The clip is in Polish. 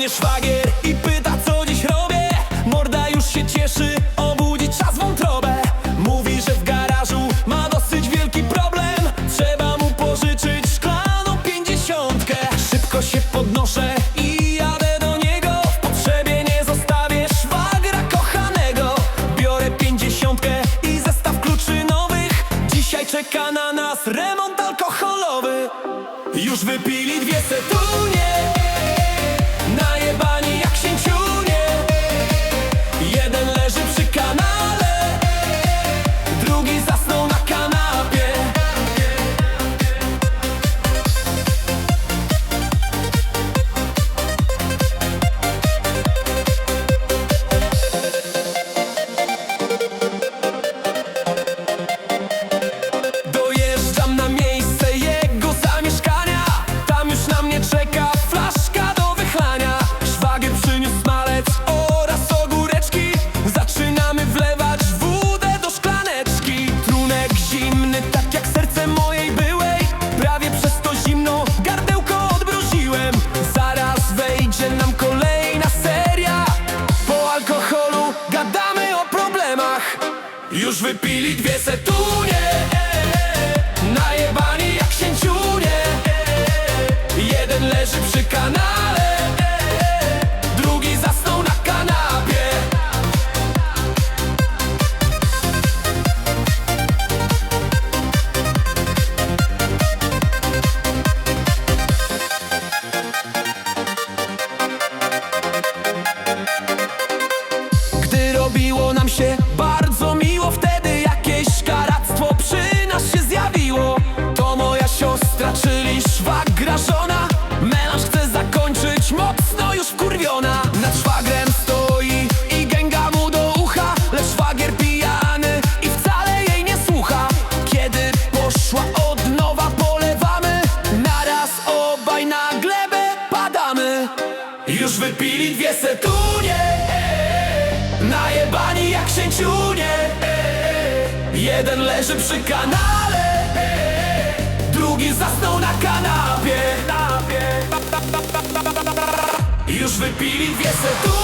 szwagier i pyta co dziś robię. Morda już się cieszy, obudzić czas wątrobę. Mówi, że w garażu ma dosyć wielki problem. Trzeba mu pożyczyć szklaną pięćdziesiątkę. Szybko się podnoszę i jadę do niego. W potrzebie nie zostawię szwagra kochanego. Biorę pięćdziesiątkę i zestaw kluczy nowych. Dzisiaj czeka na nas remont alkoholowy. Już wypili dwie setunie już wypili dwie setunie Już wypili dwie setunie. Najebani jak księciunie. Jeden leży przy kanale. Drugi zasnął na kanapie. Już wypili dwie setunie